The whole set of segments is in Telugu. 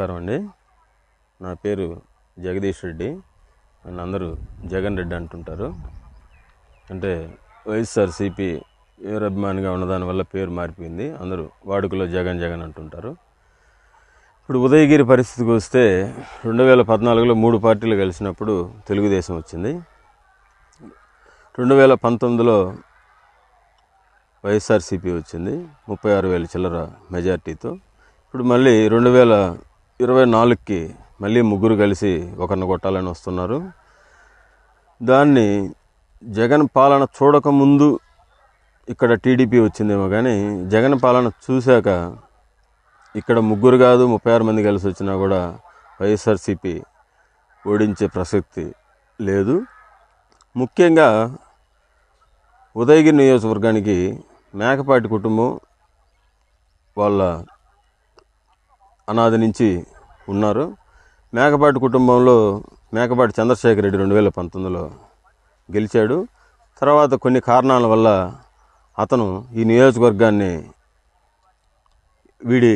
నమస్కారం అండి. నా పేరు జగదీష్ రెడ్డి. నన్ను అందరూ జగన్ రెడ్డి అంటుంటారు. అంటే వైఎస్ఆర్సీపీ వీరాభిమానిగా ఉన్నదానివల్ల పేరు మారిపోయింది. అందరూ వాడుకలో జగన్ జగన్ అంటుంటారు. ఇప్పుడు ఉదయగిరి పరిస్థితికి వస్తే రెండు వేల పద్నాలుగులో మూడు పార్టీలు కలిసినప్పుడు తెలుగుదేశం వచ్చింది. రెండు వేల పంతొమ్మిదిలో వైఎస్ఆర్సీపీ వచ్చింది. ముప్పై ఆరు వేల చిల్లర మెజార్టీతో. ఇప్పుడు మళ్ళీ రెండు వేల ఇరవై నాలుగుకి మళ్ళీ ముగ్గురు కలిసి ఒకరిని కొట్టాలని వస్తున్నారు. దాన్ని జగన్ పాలన చూడకముందు ఇక్కడ టీడీపీ వచ్చిందేమో కానీ జగన్ పాలన చూశాక ఇక్కడ ముగ్గురు కాదు ముప్పై ఆరు మంది కలిసి వచ్చినా కూడా వైఎస్ఆర్సీపీ ఓడించే ప్రసక్తి లేదు. ముఖ్యంగా ఉదయగిరి నియోజకవర్గానికి మేకపాటి కుటుంబం వాళ్ళ అనాది నుంచి ఉన్నారు. మేకపాటి కుటుంబంలో మేకపాటి చంద్రశేఖర్ రెడ్డి రెండు వేల పంతొమ్మిదిలో గెలిచాడు. తర్వాత కొన్ని కారణాల వల్ల అతను ఈ నియోజకవర్గాన్ని వీడి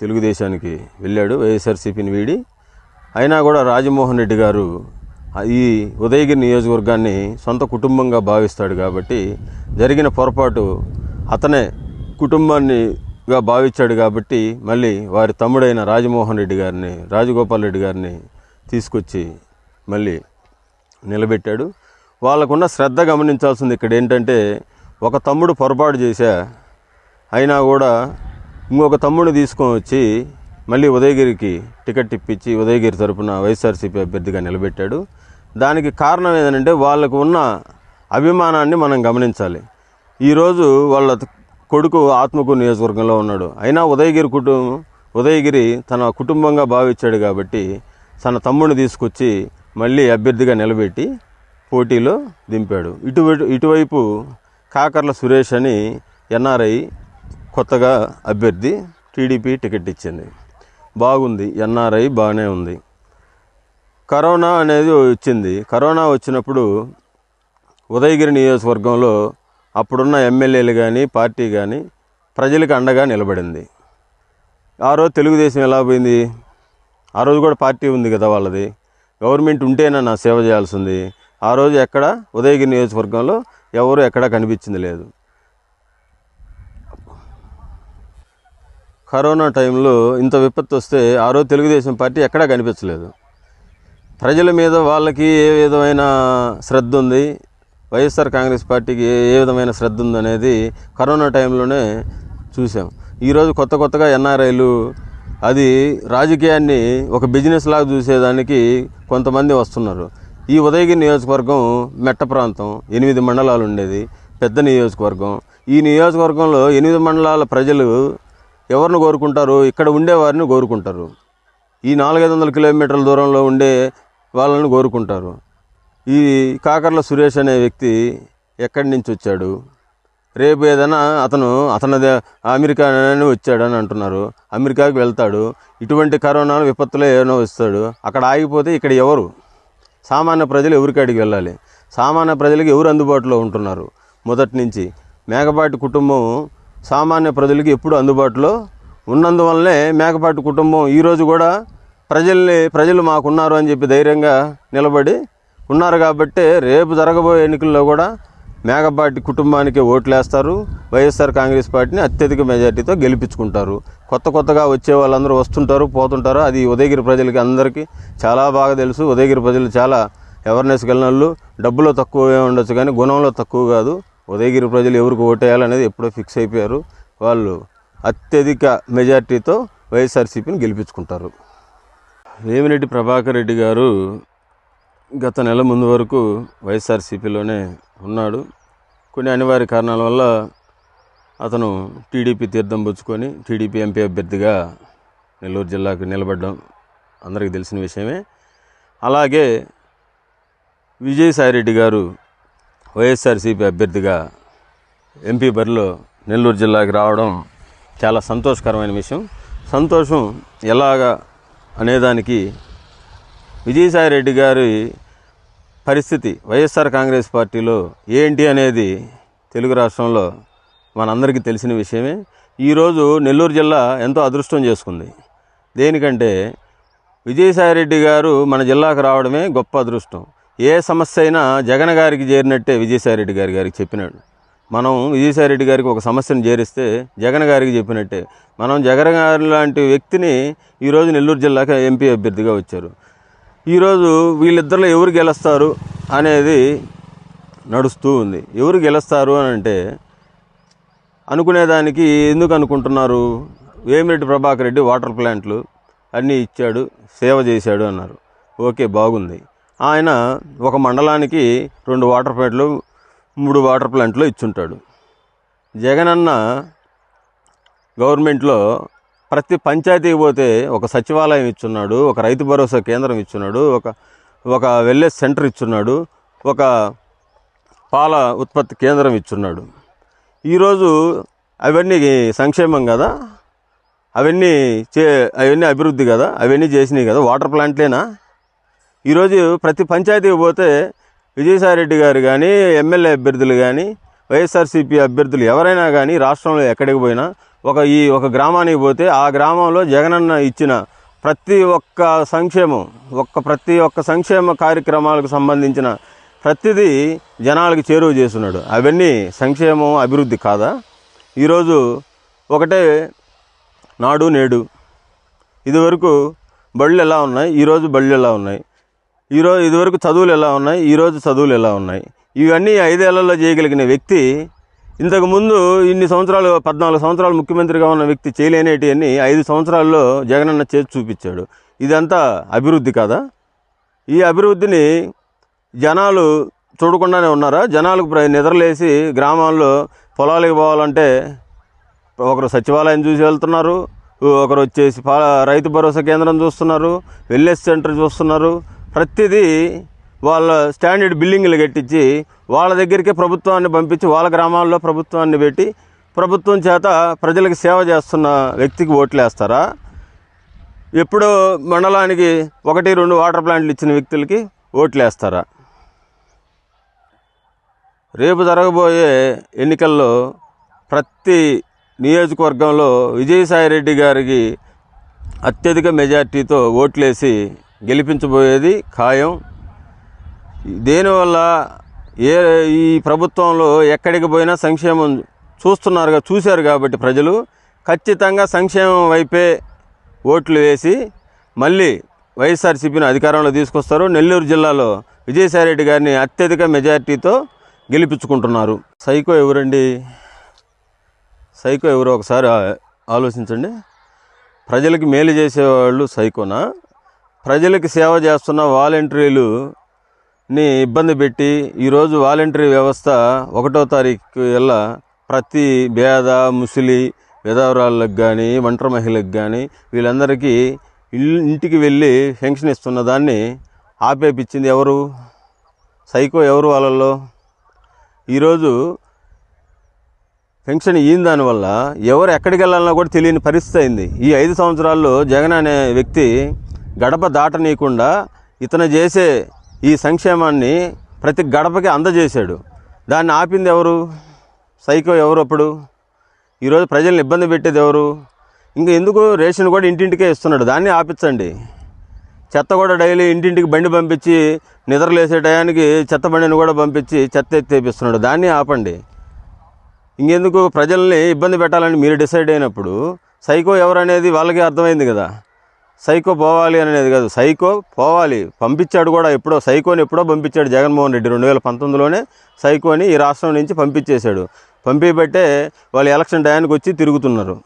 తెలుగుదేశానికి వెళ్ళాడు వైఎస్ఆర్సీపీని వీడి. అయినా కూడా రాజమోహన్ రెడ్డి గారు ఈ ఉదయగిరి నియోజకవర్గాన్ని సొంత కుటుంబంగా భావిస్తాడు కాబట్టి జరిగిన పొరపాటు అతనే కుటుంబాన్ని గా భావించాడు కాబట్టి మళ్ళీ వారి తమ్ముడైన రాజమోహన్ రెడ్డి గారిని రాజగోపాల్ రెడ్డి గారిని తీసుకొచ్చి మళ్ళీ నిలబెట్టాడు. వాళ్ళకున్న శ్రద్ధ గమనించాల్సింది ఇక్కడ ఏంటంటే ఒక తమ్ముడు పొరపాటు చేశా అయినా కూడా ఇంకొక తమ్ముడిని తీసుకొని వచ్చి మళ్ళీ ఉదయగిరికి టికెట్ ఇప్పించి ఉదయగిరి తరపున వైఎస్ఆర్సీపీ అభ్యర్థిగా నిలబెట్టాడు. దానికి కారణం ఏంటంటే వాళ్ళకు ఉన్న అభిమానాన్ని మనం గమనించాలి. ఈరోజు వాళ్ళ కొడుకు ఆత్మకూరు నియోజకవర్గంలో ఉన్నాడు. అయినా ఉదయగిరి కుటుంబం ఉదయగిరి తన కుటుంబంగా భావించాడు కాబట్టి తన తమ్ముడిని తీసుకొచ్చి మళ్ళీ అభ్యర్థిగా నిలబెట్టి పోటీలో దింపాడు. ఇటువైపు ఇటువైపు కాకర్ల సురేష్ అని ఎన్ఆర్ఐ కొత్తగా అభ్యర్థి టీడీపీ టికెట్ ఇచ్చింది. బాగుంది ఎన్ఆర్ఐ బాగానే ఉంది. కరోనా అనేది వచ్చింది. కరోనా వచ్చినప్పుడు ఉదయగిరి నియోజకవర్గంలో అప్పుడున్న ఎమ్మెల్యేలు కానీ పార్టీ కానీ ప్రజలకు అండగా నిలబడింది. ఆ రోజు తెలుగుదేశం ఎలా పోయింది? ఆ రోజు కూడా పార్టీ ఉంది కదా వాళ్ళది. గవర్నమెంట్ ఉంటేనే నా సేవ చేయాల్సింది. ఆ రోజు ఎక్కడ? ఉదయగిరి నియోజకవర్గంలో ఎవరు ఎక్కడా కనిపించింది లేదు. కరోనా టైంలో ఇంత విపత్తు వస్తే ఆ రోజు తెలుగుదేశం పార్టీ ఎక్కడా కనిపించలేదు. ప్రజల మీద వాళ్ళకి ఏ విధమైన శ్రద్ధ ఉంది? వైఎస్ఆర్ కాంగ్రెస్ పార్టీకి ఏ ఏ విధమైన శ్రద్ధ ఉందనేది కరోనా టైంలోనే చూసాం ఈరోజు కొత్త కొత్తగా ఎన్ఆర్ఐలు అది రాజకీయాన్ని ఒక బిజినెస్ లాగా చూసేదానికి కొంతమంది వస్తున్నారు. ఈ ఉదయగిరి నియోజకవర్గం మెట్ట ప్రాంతం ఎనిమిది మండలాలు ఉండేది పెద్ద నియోజకవర్గం. ఈ నియోజకవర్గంలో ఎనిమిది మండలాల ప్రజలు ఎవరిని కోరుకుంటారు? ఇక్కడ ఉండేవారిని కోరుకుంటారు. ఈ నాలుగైదు వందల కిలోమీటర్ల దూరంలో ఉండే వాళ్ళని కోరుకుంటారు. ఈ కాకర్ల సురేష్ అనే వ్యక్తి ఎక్కడి నుంచి వచ్చాడు? రేపు ఏదైనా అతను అతను అమెరికా వచ్చాడని అంటున్నారు. అమెరికాకి వెళ్తాడు. ఇటువంటి కరోనా విపత్తులో ఏమైనా వస్తాడు. అక్కడ ఆగిపోతే ఇక్కడ ఎవరు? సామాన్య ప్రజలు ఎవరికాడికి వెళ్ళాలి? సామాన్య ప్రజలకు ఎవరు అందుబాటులో ఉంటున్నారు? మొదటి నుంచి మేకపాటి కుటుంబం సామాన్య ప్రజలకి ఎప్పుడు అందుబాటులో ఉన్నందువల్లనే మేకపాటి కుటుంబం ఈరోజు కూడా ప్రజల్ని ప్రజలు మాకున్నారు అని చెప్పి ధైర్యంగా నిలబడి ఉన్నారు కాబట్టే రేపు జరగబోయే ఎన్నికల్లో కూడా మేఘపాటి కుటుంబానికి ఓట్లేస్తారు. వైఎస్ఆర్ కాంగ్రెస్ పార్టీని అత్యధిక మెజార్టీతో గెలిపించుకుంటారు. కొత్త కొత్తగా వచ్చే వాళ్ళందరూ వస్తుంటారు పోతుంటారు. అది ఉదయగిరి ప్రజలకి అందరికీ చాలా బాగా తెలుసు. ఉదయగిరి ప్రజలు చాలా అవేర్నెస్ కలిగిన వాళ్ళు. డబ్బులో తక్కువే ఉండొచ్చు కానీ గుణంలో తక్కువ కాదు. ఉదయగిరి ప్రజలు ఎవరికి ఓటేయాలనేది ఎప్పుడో ఫిక్స్ అయిపోయారు. వాళ్ళు అత్యధిక మెజార్టీతో వైఎస్ఆర్సీపీని గెలిపించుకుంటారు. వేమిరెడ్డి ప్రభాకర్ రెడ్డి గారు గత నెల ముందు వరకు వైఎస్ఆర్సీపీలోనే ఉన్నాడు. కొన్ని అనివార్య కారణాల వల్ల అతను టీడీపీ తీర్థం పుచ్చుకొని టీడీపీ ఎంపీ అభ్యర్థిగా నెల్లూరు జిల్లాకు నిలబడడం అందరికీ తెలిసిన విషయమే. అలాగే విజయసాయిరెడ్డి గారు వైఎస్ఆర్సీపీ అభ్యర్థిగా ఎంపీ బరిలో నెల్లూరు జిల్లాకి రావడం చాలా సంతోషకరమైన విషయం. సంతోషం ఎలాగా అనేదానికి విజయసాయిరెడ్డి గారి పరిస్థితి వైఎస్ఆర్ కాంగ్రెస్ పార్టీలో ఏంటి అనేది తెలుగు రాష్ట్రంలో మనందరికీ తెలిసిన విషయమే. ఈరోజు నెల్లూరు జిల్లా ఎంతో అదృష్టం చేసుకుంది. దేనికంటే విజయసాయిరెడ్డి గారు మన జిల్లాకు రావడమే గొప్ప అదృష్టం. ఏ సమస్య అయినా జగన్ గారికి చేరినట్టే విజయసాయిరెడ్డి గారి గారికి చెప్పినాడు. మనం విజయసాయిరెడ్డి గారికి ఒక సమస్యను చేరిస్తే జగన్ గారికి చెప్పినట్టే. మనం జగన్ గారి లాంటి వ్యక్తిని ఈరోజు నెల్లూరు జిల్లాకు ఎంపీ అభ్యర్థిగా వచ్చారు. ఈరోజు వీళ్ళిద్దరిలో ఎవరు గెలుస్తారు అనేది నడుస్తూ ఉంది. ఎవరు గెలుస్తారు అని అంటే అనుకునేదానికి ఎందుకు అనుకుంటున్నారు? వేమిరెడ్డి ప్రభాకర్ రెడ్డి వాటర్ ప్లాంట్లు అన్నీ ఇచ్చాడు సేవ చేశాడు అన్నారు. ఓకే బాగుంది. ఆయన ఒక మండలానికి రెండు వాటర్ ప్లాంట్లు మూడు వాటర్ ప్లాంట్లు ఇచ్చుంటాడు. జగనన్న గవర్నమెంట్లో ప్రతి పంచాయతీకి పోతే ఒక సచివాలయం ఇచ్చున్నాడు ఒక రైతు భరోసా కేంద్రం ఇచ్చున్నాడు ఒక ఒక వెల్నెస్ సెంటర్ ఇచ్చున్నాడు ఒక పాల ఉత్పత్తి కేంద్రం ఇచ్చున్నాడు. ఈరోజు అవన్నీ సంక్షేమం కదా? అవన్నీ చే అవన్నీ అభివృద్ధి కదా? అవన్నీ చేసినాయి కదా? వాటర్ ప్లాంట్లేనా? ఈరోజు ప్రతి పంచాయతీకి పోతే విజయసాయిరెడ్డి గారు కానీ ఎమ్మెల్యే అభ్యర్థులు కానీ వైఎస్ఆర్సీపీ అభ్యర్థులు ఎవరైనా కానీ రాష్ట్రంలో ఎక్కడికి పోయినా ఒక ఈ ఒక గ్రామానికి పోతే ఆ గ్రామంలో జగనన్న ఇచ్చిన ప్రతి ఒక్క సంక్షేమం ఒక్క ప్రతి ఒక్క సంక్షేమ కార్యక్రమాలకు సంబంధించిన ప్రతిదీ జనాలకు చేరువ చేస్తున్నాడు. అవన్నీ సంక్షేమం అభివృద్ధి కాదా? ఈరోజు ఒకటే నాడు నేడు. ఇదివరకు బళ్ళు ఎలా ఉన్నాయి? ఈరోజు బళ్ళు ఎలా ఉన్నాయి? ఈరోజు ఇదివరకు చదువులు ఎలా ఉన్నాయి? ఈరోజు చదువులు ఎలా ఉన్నాయి? ఇవన్నీ ఐదేళ్ళలో చేయగలిగిన వ్యక్తి ఇంతకుముందు ఇన్ని సంవత్సరాలు పద్నాలుగు సంవత్సరాలు ముఖ్యమంత్రిగా ఉన్న వ్యక్తి చేయలేనేటివన్నీ ఐదు సంవత్సరాల్లో జగనన్న చేసి చూపించాడు. ఇదంతా అభివృద్ధి కాదా? ఈ అభివృద్ధిని జనాలు చూడకుండానే ఉన్నారా? జనాలకు నిద్రలేసి గ్రామాల్లో పొలాలకు పోవాలంటే ఒకరు సచివాలయం చూసి వెళ్తున్నారు ఒకరు వచ్చేసి పా రైతు భరోసా కేంద్రం చూస్తున్నారు వెల్నెస్ సెంటర్ చూస్తున్నారు. ప్రతిదీ వాళ్ళ స్టాండర్డ్ బిల్డింగ్లు కట్టించి వాళ్ళ దగ్గరికే ప్రభుత్వాన్ని పంపించి వాళ్ళ గ్రామాల్లో ప్రభుత్వాన్ని పెట్టి ప్రభుత్వం చేత ప్రజలకు సేవ చేస్తున్న వ్యక్తికి ఓట్లు వేస్తారా ఎప్పుడో మండలానికి ఒకటి రెండు వాటర్ ప్లాంట్లు ఇచ్చిన వ్యక్తులకి ఓట్లు వేస్తారా రేపు జరగబోయే ఎన్నికల్లో ప్రతి నియోజకవర్గంలో విజయసాయిరెడ్డి గారికి అత్యధిక మెజార్టీతో ఓట్లేసి గెలిపించబోయేది ఖాయం. దేనివల్ల ఏ ఈ ప్రభుత్వంలో ఎక్కడికి పోయినా సంక్షేమం చూస్తున్నారు చూశారు కాబట్టి ప్రజలు ఖచ్చితంగా సంక్షేమం వైపే ఓట్లు వేసి మళ్ళీ వైఎస్ఆర్సీపీని అధికారంలో తీసుకొస్తారు. నెల్లూరు జిల్లాలో విజయసాయిరెడ్డి గారిని అత్యధిక మెజార్టీతో గెలిపించుకుంటున్నారు. సైకో ఎవరండి? సైకో ఎవరో ఒకసారి ఆలోచించండి. ప్రజలకి మేలు చేసేవాళ్ళు సైకోనా? ప్రజలకి సేవ చేస్తున్న వాలంటీర్లు ని ఇబ్బంది పెట్టి ఈరోజు వాలంటరీ వ్యవస్థ ఒకటో తారీఖు వెళ్ళ ప్రతి పేద ముసలి విధవరాళ్ళకు కానీ ఒంటరి మహిళలకు కానీ వీళ్ళందరికీ ఇల్లు ఇంటికి వెళ్ళి పెన్షన్ ఇస్తున్న దాన్ని ఆపేపించింది ఎవరు? సైకో ఎవరు వాళ్ళల్లో? ఈరోజు పెన్షన్ ఇయ్యిన దానివల్ల ఎవరు ఎక్కడికి వెళ్ళాలన్నా కూడా తెలియని పరిస్థితి అయింది. ఈ ఐదు సంవత్సరాల్లో జగన్ అనే వ్యక్తి గడప దాటనీయకుండా ఇతను చేసే ఈ సంక్షేమాన్ని ప్రతి గడపకి అందజేశాడు. దాన్ని ఆపింది ఎవరు? సైకో ఎవరు అప్పుడు? ఈరోజు ప్రజల్ని ఇబ్బంది పెట్టేది ఎవరు? ఇంకా ఎందుకు రేషన్ కూడా ఇంటింటికే ఇస్తున్నాడు? దాన్ని ఆపించండి. చెత్త కూడా డైలీ ఇంటింటికి బండి పంపించి నిద్రలేసే టయానికి చెత్త బండిని కూడా పంపించి చెత్త ఎత్తి తెప్పిస్తున్నాడు. దాన్ని ఆపండి. ఇంకెందుకు? ప్రజల్ని ఇబ్బంది పెట్టాలని మీరు డిసైడ్ అయినప్పుడు సైకో ఎవరనేది వాళ్ళకి అర్థమైంది కదా. సైకో పోవాలి అనేది కాదు సైకో పోవాలి. పంపించాడు కూడా ఎప్పుడో సైకోని ఎప్పుడో పంపించాడు జగన్మోహన్ రెడ్డి. రెండు వేల పంతొమ్మిదిలోనే సైకోని ఈ రాష్ట్రం నుంచి పంపించేశాడు. పంపించబట్టే వాళ్ళు ఎలక్షన్ టయానికి వచ్చి తిరుగుతున్నారు.